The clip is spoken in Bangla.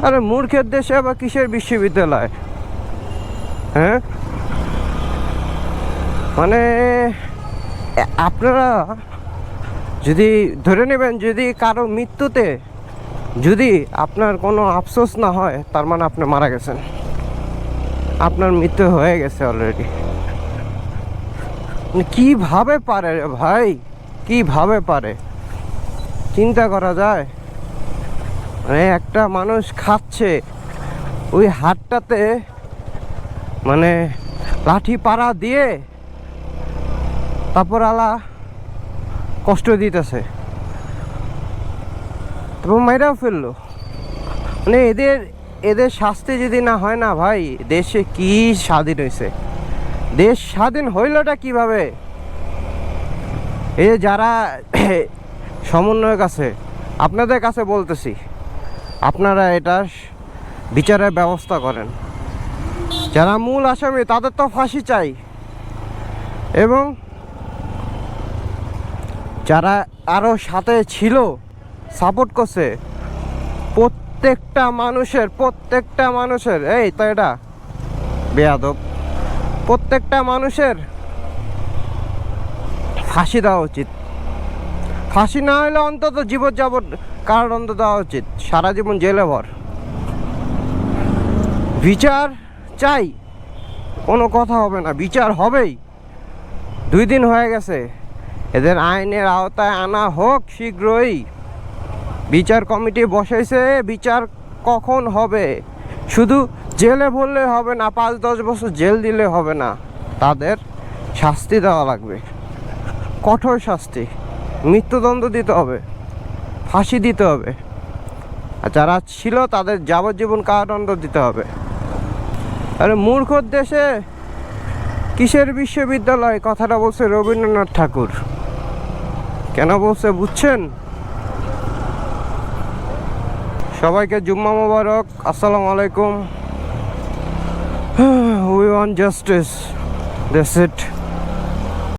আরে মূর্খের দেশে আবার কিসের বিশ্ববিদ্যালয়? হ্যাঁ? মানে আপনারা যদি ধরে নেবেন যদি কারও মৃত্যুতে যদি আপনার কোনো আফসোস না হয়, তার মানে আপনি মারা গেছেন। আপনার মৃত্যু হয়ে গেছে অলরেডি কীভাবে পারে ভাই? কীভাবে পারে? চিন্তা করা যায়? মানে একটা মানুষ খাচ্ছে। ওই হাটটাতে মানে লাঠি পাড়া দিয়ে তারপর আলা কষ্ট দিতেছে। তারপর মাইরাও ফেলল। মানে এদের এদের শাস্তি যদি না হয় না ভাই, দেশে কি স্বাধীন হয়েছে দেশ স্বাধীন হইলটা কীভাবে? যে যারা সমন্বয়ক আছে, আপনাদের কাছে বলতেছি। আপনারা এটা বিচারের ব্যবস্থা করেন। যারা মূল আসামি, তাদের তো ফাঁসি চাই। এবং যারা আরও সাথে ছিল, সাপোর্ট করছে, প্রত্যেকটা মানুষের প্রত্যেকটা মানুষের, এই তো এটা, বেয়াদব, প্রত্যেকটা মানুষের ফাঁসি দেওয়া উচিত। ফাঁসি না হলে অন্তত জীবনযাপন কারাদণ্ড দেওয়া উচিত। সারা জীবন জেলে ভর। বিচার চাই। কোনো কথা হবে না। বিচার হবেই। দুই দিন হয়ে গেছে। এদের আইনের আওতায় আনা হোক শীঘ্রই। বিচার কমিটি বসাইছে বিচার কখন হবে? শুধু জেলে ভরলে হবে না, পাঁচ দশ বছর জেল দিলে হবে না। তাদের শাস্তি দেওয়া লাগবে। কঠোর শাস্তি। মৃত্যুদণ্ড দিতে হবে, ফাঁসি দিতে হবে। আর যারা ছিল তাদের যাবজ্জীবন কারাদণ্ড দিতে হবে। আরে মূর্খর দেশে কিসের বিশ্ববিদ্যালয়? কথাটা বলছে রবীন্দ্রনাথ ঠাকুর। কেন বলছে বুঝছেন? সবাইকে জুম্মা মোবারক, আসসালামু আলাইকুম। We want justice that's it